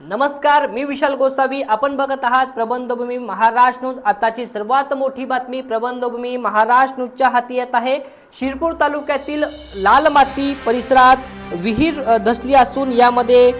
नमस्कार मी विशाल गोसावी. आपण बघत आहात प्रबंधभूमी महाराष्ट्र न्यूज. आताची सर्वात मोठी बातमी प्रबंधभूमी महाराष्ट्र न्यूजच्या हाती येत आहे. शिरपूर तालुक्यातील लाल माती परिसरात विहीर धसली असून यामध्ये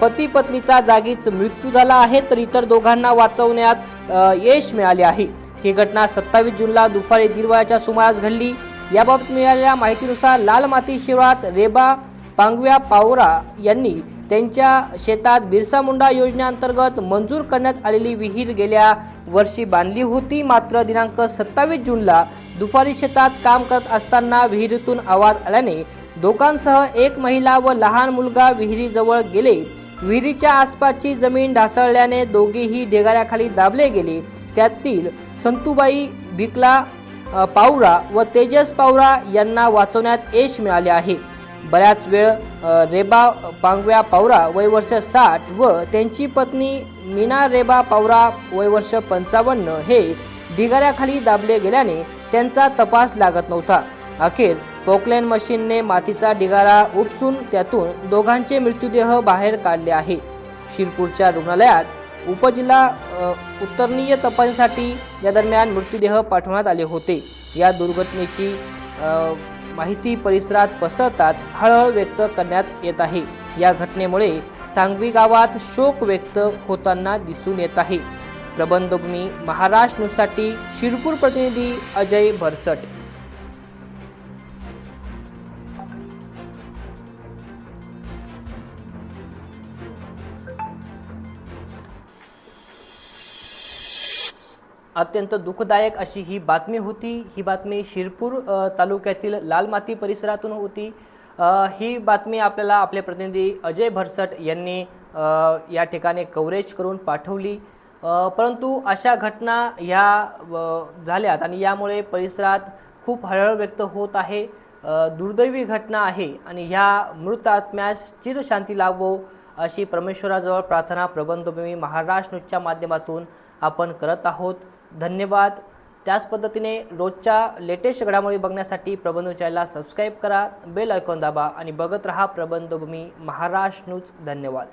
पती पत्नीचा जागीच मृत्यू झाला आहे तर इतर दोघांना वाचवण्यात यश मिळाले आहे. ही घटना सत्तावीस जूनला दुपारी दीड वयाच्या सुमारास घडली. याबाबत मिळालेल्या माहितीनुसार लाल माती शिवारात रेबा पांगव्या पावरा यांनी त्यांच्या शेतात बिरसा मुंडा योजनेअंतर्गत मंजूर करण्यात आलेली विहीर गेल्या वर्षी बांधली होती. मात्र दिनांक सत्तावीस जूनला दुपारी शेतात काम करत असताना विहिरीतून आवाज आल्याने दोघांसह एक महिला व लहान मुलगा विहिरीजवळ गेले. विहिरीच्या आसपासची जमीन ढासळल्याने दोघेही ढेगाऱ्याखाली दाबले गेले. त्यातील संतुबाई भिकला पावरा व तेजस पावरा यांना वाचवण्यात यश मिळाले आहे. बऱ्याच वेळ रेबा पांगव्या पावरा वय वर्ष साठ व त्यांची पत्नी मीना रेबा पावरा वय वर्ष पंचावन्न हे ढिगाऱ्याखाली दाबले गेल्याने त्यांचा तपास लागत नव्हता. अखेर पोकलेन मशीनने मातीचा ढिगारा उपसून त्यातून दोघांचे मृत्यूदेह बाहेर काढले आहे. शिरपूरच्या रुग्णालयात उपजिल्हा उत्तरणीय तपासणीसाठी या दरम्यान मृत्यूदेह पाठवण्यात आले होते. या दुर्घटनेची माहिती परिसरात पसरताच हळहळ व्यक्त करण्यात येत आहे. या घटनेमुळे सांगवी गावात शोक व्यक्त होताना दिसून येत आहे. प्रबंधभूमी महाराष्ट्र न्यूजसाठी शिरपूर प्रतिनिधी अजय भरसट. अत्यंत दुःखदायक अशी ही बातमी होती. ही बातमी शिरपूर तालुक्यातील तालुक्यातील लालमाती परिसरातून होती. ही बातमी आपल्याला आपले प्रतिनिधी अजय भरसट यांनी या ठिकाणी कव्हरेज करून पाठवली. परंतु अशा घटना ह्या झाल्यात आणि यामुळे परिसरात खूप हळहळ व्यक्त होत आहे. दुर्दैवी घटना आहे आणि ह्या मृत आत्म्यास चिरशांती लाभो अशी परमेश्वराजवळ प्रार्थना प्रबंधभूमी महाराष्ट्र न्यूजच्या माध्यमातून आपण करत आहोत. धन्यवाद. त्याच पद्धतीने रोजच्या लेटेस्ट घडामोडी बघण्यासाठी प्रबंध चॅनलला सबस्क्राईब करा बेल आयकॉन दाबा आणि बघत रहा प्रबंधभूमी महाराष्ट्र न्यूज धन्यवाद.